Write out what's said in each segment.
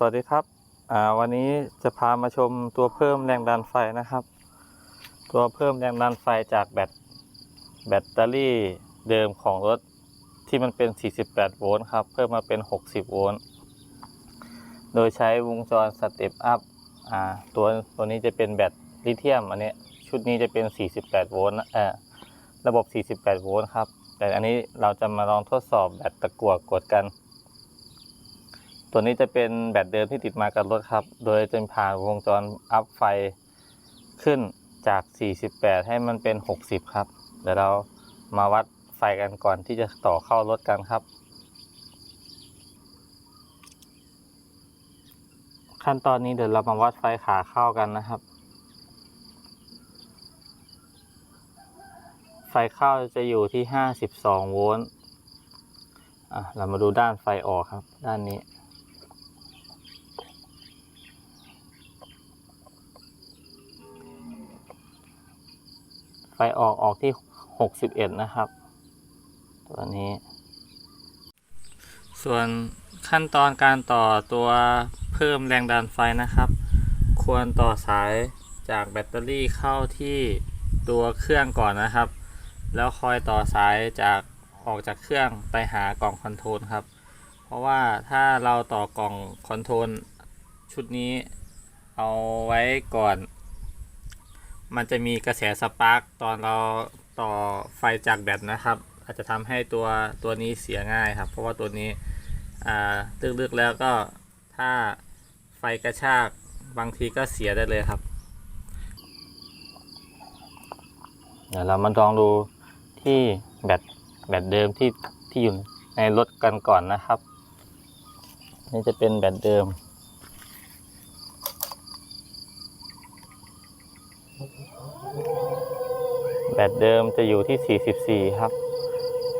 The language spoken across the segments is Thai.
สวัสดีครับวันนี้จะพามาชมตัวเพิ่มแรงดันไฟนะครับ ตัวเพิ่มแรงดันไฟจากแบตแบตเตอรี่เดิมของรถที่มันเป็น 48 โวลต์ครับ เพิ่มมาเป็น 60 โวลต์โดยใช้วงจรสเต็ปอัพตัวตัวนี้จะเป็นแบตลิเธียมอันนี้ชุดนี้จะเป็น 48 โวลต์ะระบบ 48 โวลต์ครับ แต่อันนี้เราจะมาลองทดสอบแบตตะกั่วกดกัน ตัวนี้จะเป็นแบตเดิมที่ติดมากับรถครับ โดยจะผ่านวงจรอัพไฟขึ้นจาก 48 ให้มันเป็น 60 ครับ เดี๋ยวเรามาวัดไฟกันก่อนที่จะต่อเข้ารถกันครับ ขั้นตอนนี้เดี๋ยวเรามาวัดไฟขาเข้ากันนะครับ ไฟเข้าจะอยู่ที่ 52 โวลต์ อะ เรามาดูด้านไฟออกครับ ด้านนี้ ไฟออกออกที่ 61 นะครับ ตัวนี้ ส่วนขั้นตอนการต่อตัวเพิ่มแรงดันไฟนะครับ ควรต่อสายจากแบตเตอรี่เข้าที่ตัวเครื่องก่อนนะครับ แล้วคอยต่อสายจากออกจากเครื่องไปหากล่องคอนโทรลครับ เพราะว่าถ้าเราต่อกล่องคอนโทรลชุดนี้เอาไว้ก่อน มันจะมีกระแสสปาร์กตอนเราต่อไฟจากแบตนะครับ อาจจะทำให้ตัวตัวนี้เสียง่ายครับ เพราะว่าตัวนี้ลึกๆแล้วก็ถ้าไฟกระชากบางทีก็เสียได้เลยครับเดี๋ยวเรามาลองดูที่แบตแบตเดิมที่ที่อยู่ในรถกันก่อนนะครับ นี่จะเป็นแบตเดิม แบตเดิมจะอยู่ที่ 44 ครับ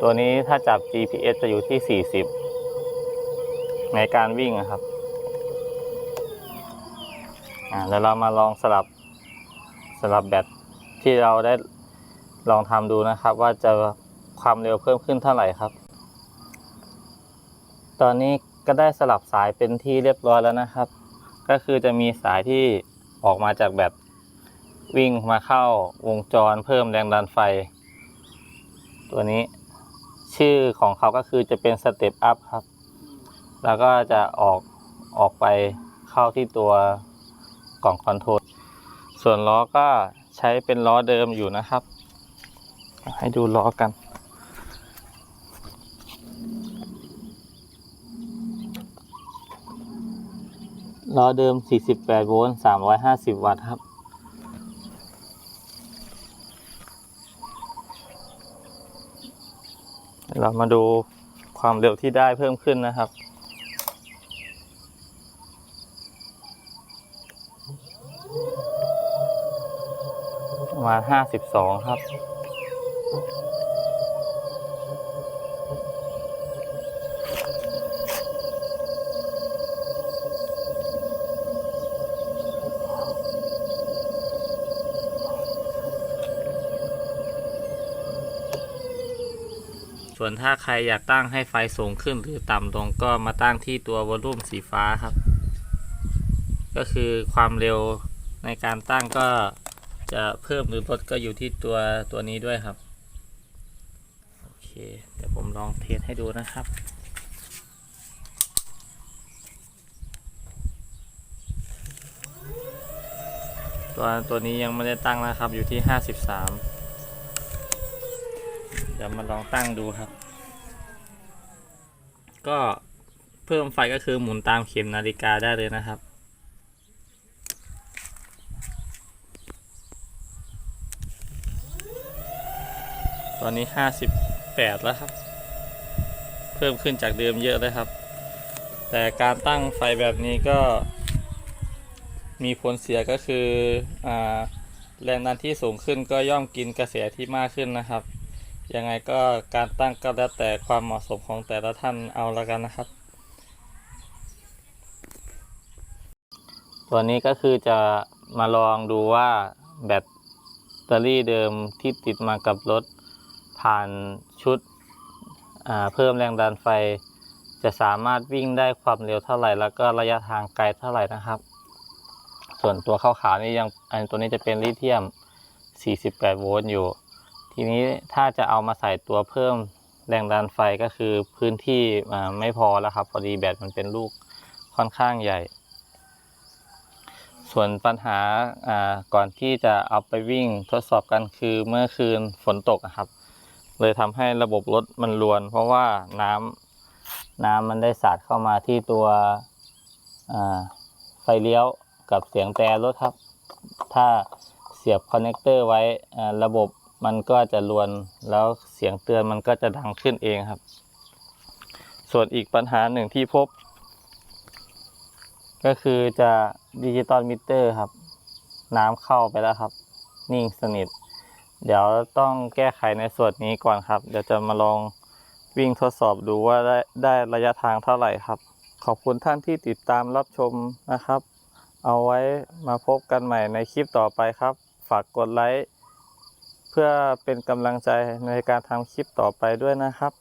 ตัวนี้ถ้าจับ GPS จะอยู่ที่ 40 ในการวิ่งนะครับอ่าแล้วเรามาลองสลับสลับแบตที่เราได้ลองทำดูนะครับ ว่าจะความเร็วเพิ่มขึ้นเท่าไหร่ครับ ตอนนี้ก็ได้สลับสายเป็นที่เรียบร้อยแล้วนะครับ ก็คือจะมีสายที่ออกมาจากแบต วิ่งมาเข้าวงจรเพิ่มแรงดันไฟ ตัวนี้ชื่อของเขาก็คือจะเป็นสเต็ปอัพครับ แล้วก็จะออกออกไปเข้าที่ตัวกล่องคอนโทรล ส่วนล้อก็ใช้เป็นล้อเดิมอยู่นะครับ ให้ดูล้อกัน ล้อเดิม 48 โวลต์ 350 วัตต์ครับ เรามาดูความเร็วที่ได้เพิ่มขึ้นนะครับ มาห้าณ52 ครับ ส่วนถ้าใครอยากตั้งให้ไฟสูงขึ้นหรือต่ำลงก็มาตั้งที่ตัววอลลุ่มสีฟ้าครับ ก็คือความเร็วในการตั้งก็จะเพิ่มหรือลดก็อยู่ที่ตัวตัวนี้ด้วยครับ โอเค เดี๋ยวผมลองเทสให้ดูนะครับตัวตัวนี้ยังไม่ได้ตั้งนะครับอยู่ที่ 53เดี๋ยวมาลองตั้งดูครับ ก็เพิ่มไฟก็คือหมุนตามเข็มนาฬิกาได้เลยนะครับ ตอนนี้ 58 แล้วครับ เพิ่มขึ้นจากเดิมเยอะเลยครับ แต่การตั้งไฟแบบนี้ก็มีผลเสียก็คืออาแรงดันที่สูงขึ้นก็ย่อมกินกระแสที่มากขึ้นนะครับ ยังไงก็การตั้งก็แล้วแต่ความเหมาะสมของแต่ละท่านเอาละกันนะครับ ตัวนี้ก็คือจะมาลองดูว่าแบตเตอรี่เดิมที่ติดมากับรถ ผ่านชุดเพิ่มแรงดันไฟ จะสามารถวิ่งได้ความเร็วเท่าไหร่ แล้วก็ระยะทางไกลเท่าไหร่นะครับ ส่วนตัวข้าวขาวนี่ยังอันตัวนี้จะเป็นลิเธียม 48 โวลต์อยู่ ทีนี้ถ้าจะเอามาใส่ตัวเพิ่มแรงดันไฟก็คือพื้นที่ไม่พอแล้วครับ พอดีแบตมันเป็นลูกค่อนข้างใหญ่ ส่วนปัญหาก่อนที่จะเอาไปวิ่งทดสอบกันคือเมื่อคืนฝนตกครับ เลยทำให้ระบบรถมันรวน เพราะว่าน้ำน้ำมันได้สาดเข้ามาที่ตัวไฟเลี้ยวกับเสียงแตรรถครับ ถ้าเสียบคอนเนคเตอร์ไว้ระบบ มันก็จะรวนแล้วเสียงเตือนมันก็จะดังขึ้นเองครับ ส่วนอีกปัญหาหนึ่งที่พบ ก็คือจะดิจิตอลมิเตอร์ครับ น้ำเข้าไปแล้วครับ นิ่งสนิท เดี๋ยวต้องแก้ไขในส่วนนี้ก่อนครับ เดี๋ยวจะมาลองวิ่งทดสอบดูว่าได้ได้ระยะทางเท่าไหร่ครับ ขอบคุณท่านที่ติดตามรับชมนะครับ เอาไว้มาพบกันใหม่ในคลิปต่อไปครับ ฝากกดไลค์ เพื่อเป็นกำลังใจในการทำคลิปต่อไปด้วยนะครับ